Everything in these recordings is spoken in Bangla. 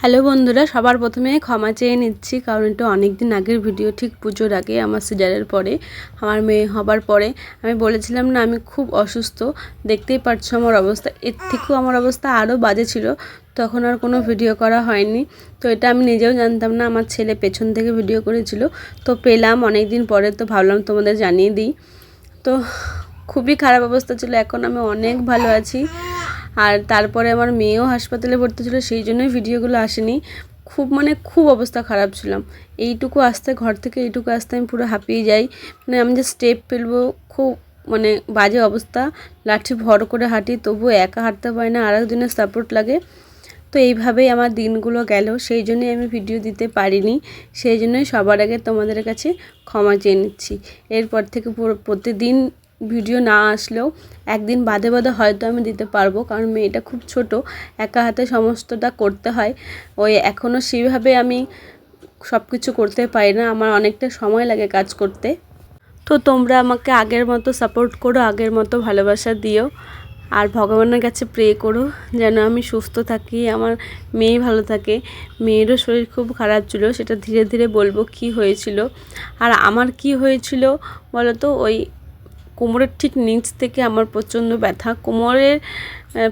হ্যালো বন্ধুরা, সবার প্রথমে ক্ষমা চেয়ে নিচ্ছি, কারণ এটা অনেক দিন আগের ভিডিও, ঠিক পুজোর আগে, আমার সিজারের পরে, আমার মেয়ে হবার পরে। আমি বলেছিলাম না, আমি খুব অসুস্থ, দেখতেই পারছ আমার অবস্থা, এর থেকেও আমার অবস্থা আরও বাজে ছিল। তখন আর কোনো ভিডিও করা হয়নি। তো এটা আমি নিজেও জানতাম না, আমার ছেলে পেছন থেকে ভিডিও করেছিল। তো পেলাম অনেক দিন পরে তো ভাবলাম তোমাদের জানিয়ে দিই। তো খুবই খারাপ অবস্থা ছিল, এখন আমি অনেক ভালো আছি। আর তারপরে আমার মেয়েও হাসপাতালে ভর্তি ছিল, সেই জন্যই ভিডিওগুলো আসেনি। খুব মানে খুব অবস্থা খারাপ ছিলাম। এইটুকু আসতে, ঘর থেকে এইটুকু আসতে আমি পুরো হাঁপিয়ে যাই। মানে আমি যে স্টেপ ফেলব, খুব মানে বাজে অবস্থা। লাঠি ভর করে হাঁটি, তবুও একা হাঁটতে পারি না আর একজনের সাপোর্ট লাগে। তো এইভাবেই আমার দিনগুলো গেল। সেই জন্যই আমি ভিডিও দিতে পারিনি। সেই জন্যই সবার আগে তোমাদের কাছে ক্ষমা চেয়ে নিচ্ছি। এরপর থেকে প্রতিদিন ভিডিও না আসলেও একদিন বাদে বাদে হয়তো আমি দিতে পারব। কারণ মেয়েটা খুব ছোট, একা হাতে সমস্তটা করতে হয়। ওই এখনও সেইভাবে আমি সব কিছু করতে পারি না। আমার অনেকটা সময় লাগে কাজ করতে। তো তোমরা আমাকে আগের মতো সাপোর্ট করো, আগের মতো ভালোবাসা দিও। আর ভগবানের কাছে প্রে করো যেন আমি সুস্থ থাকি, আমার মেয়ে ভালো থাকে। মেয়েরও শরীর খুব খারাপ ছিল, সেটা ধীরে ধীরে বলব কি হয়েছিল। আর আমার কি হয়েছিল বলো তো ওই কোমরের ঠিক নিচ থেকে আমার প্রচণ্ড ব্যথা। কোমরের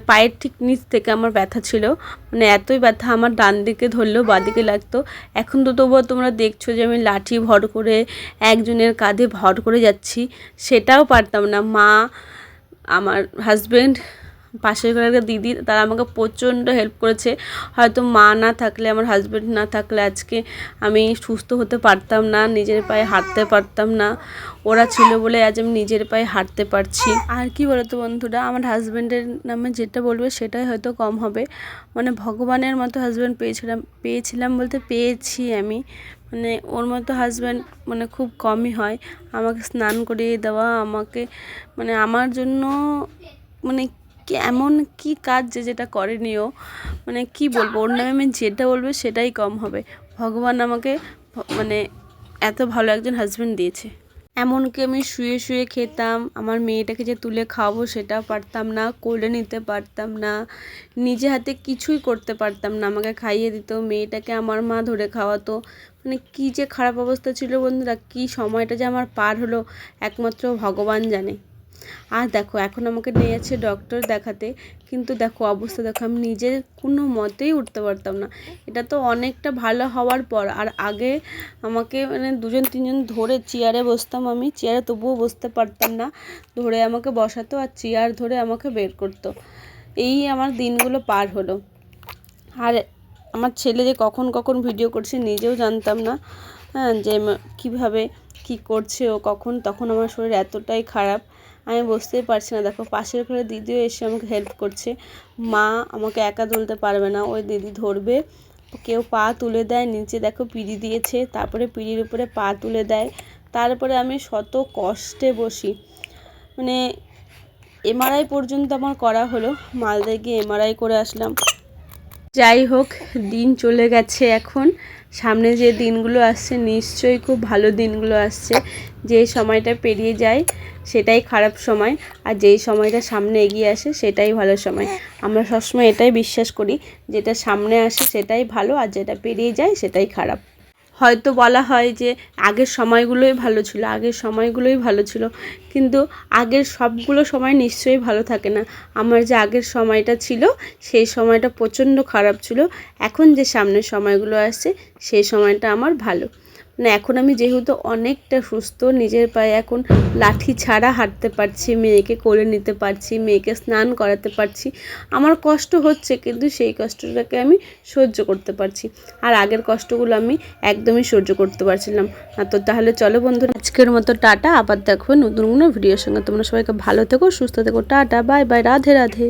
পায়ের ঠিক নিচ থেকে আমার ব্যথা ছিল। মানে এতই ব্যথা আমার ডান দিকে ধরলেও বাদিকে লাগতো। এখন তো তবুও তোমরা দেখছ যে আমি লাঠি ভর করে, একজনের কাঁধে ভর করে যাচ্ছি, সেটাও পারতাম না। মা আমার হাজব্যান্ড পাশের ঘরের দিদি, তারা আমাকে প্রচণ্ড হেল্প করেছে। হয়তো মা না থাকলে, আমার হাজব্যান্ড না থাকলে আজকে আমি সুস্থ হতে পারতাম না, নিজের পায়ে হাঁটতে পারতাম না। ওরা ছিল বলে আজ আমি নিজের পায়ে হাঁটতে পারছি। আর কি বলতো বন্ধুরা, আমার হাজব্যান্ডের নামে যেটা বলবে সেটাই হয়তো কম হবে। মানে ভগবানের মতো হাজব্যান্ড পেয়েছিলাম পেয়েছিলাম বলতে পেয়েছি আমি। মানে ওর মতো হাজব্যান্ড মানে খুব কমই হয়। আমাকে স্নান করিয়ে দেওয়া, আমাকে মানে আমার জন্য মানে কি এমন কি কাজ যে যেটা করেনি ও মানে কি বলব, ওর নামে আমি যেটা বলবে সেটাই কম হবে। ভগবান আমাকে মানে এত ভালো একজন হাজব্যান্ড দিয়েছে। এমনকি আমি শুয়ে শুয়ে খেতাম, আমার মেয়েটাকে যে তুলে খাওয়াবো সেটা পারতাম না, কোলে নিতে পারতাম না, নিজে হাতে কিছুই করতে পারতাম না, আমাকে খাইয়ে দিত, মেয়েটাকে আমার মা ধরে খাওয়াতো। মানে কী যে খারাপ অবস্থা ছিল বন্ধুরা, কী সময়টা যে আমার পার হলো, একমাত্র ভগবান জানে। আর দেখো, এখন আমাকে নিয়ে যাচ্ছে ডক্টর দেখাতে। কিন্তু দেখো, অবস্থা দেখো, আমি নিজে কোনো মতেই উঠতে পারতাম না। এটা তো অনেকটা ভালো হওয়ার পর। আর আগে আমাকে মানে দুজন, তিনজন ধরে চেয়ারে বসতাম আমি। চেয়ারে তবুও বসতে পারতাম না। ধরে আমাকে বসাতো আর চেয়ার ধরে আমাকে বের করতো। এই আমার দিনগুলো পার হলো। আর আমার ছেলে যে কখন কখন ভিডিও করছে নিজেও জানতাম না। হ্যাঁ যে কীভাবে কী করছে ও কখন, তখন আমার শরীর এতটাই খারাপ। আমি বুঝতেই পারছি না। দেখো, পাশের ঘরে দিদিও এসে আমাকে হেল্প করছে। মা আমাকে একা তুলতে পারবে না। ওই দিদি ধরবে। কেউ পা তুলে দেয়, নিচে দেখো পিড়ি দিয়েছে। তারপরে পিড়ির উপরে পা তুলে দেয়। তারপরে আমি শত কষ্টে বসি। মানে এমআরআই পর্যন্ত আমার করা হলো। মালদায় গিয়ে এমআরআই করে আসলাম। যাই হোক, দিন চলে গেছে এখন। সামনে যে দিনগুলো আসছে, নিশ্চয়ই খুব ভালো দিনগুলো আসছে। যে সময়টা পেরিয়ে যায়, সেটাই খারাপ সময়। আর যেই সময়টা সামনে এগিয়ে আসে, সেটাই ভালো সময়। আমরা সবসময় এটাই বিশ্বাস করি, যেটা সামনে আসে সেটাই ভালো, আর যেটা পেরিয়ে যায়, সেটাই খারাপ। হয়তো বলা হয় যে আগের সময়গুলোই ভালো ছিল, আগের সময়গুলোই ভালো ছিল। কিন্তু আগের সবগুলো সময় নিশ্চয়ই ভালো থাকে না। আমার যে আগের সময়টা ছিল, সেই সময়টা প্রচণ্ড খারাপ ছিল। এখন যে সামনের সময়গুলো আসছে, সেই সময়টা আমার ভালো। মানে এখন আমি যেহেতু অনেকটা সুস্থ, নিজের পায়ে এখন লাঠি ছাড়া হাঁটতে পারছি, মেয়েকে কোলে নিতে পারছি, মেয়েকে স্নান করাতে পারছি। আমার কষ্ট হচ্ছে, কিন্তু সেই কষ্টটাকে আমি সহ্য করতে পারছি। আর আগের কষ্টগুলো আমি একদমই সহ্য করতে পারছিলাম না। তো তাহলে চলো বন্ধুরা, আজকের মতো টাটা। আবার দেখো নতুন কোনো ভিডিওর সঙ্গে। তোমরা সবাইকে ভালো থেকো, সুস্থ থেকো। Tata, bye bye. Radhe Radhe.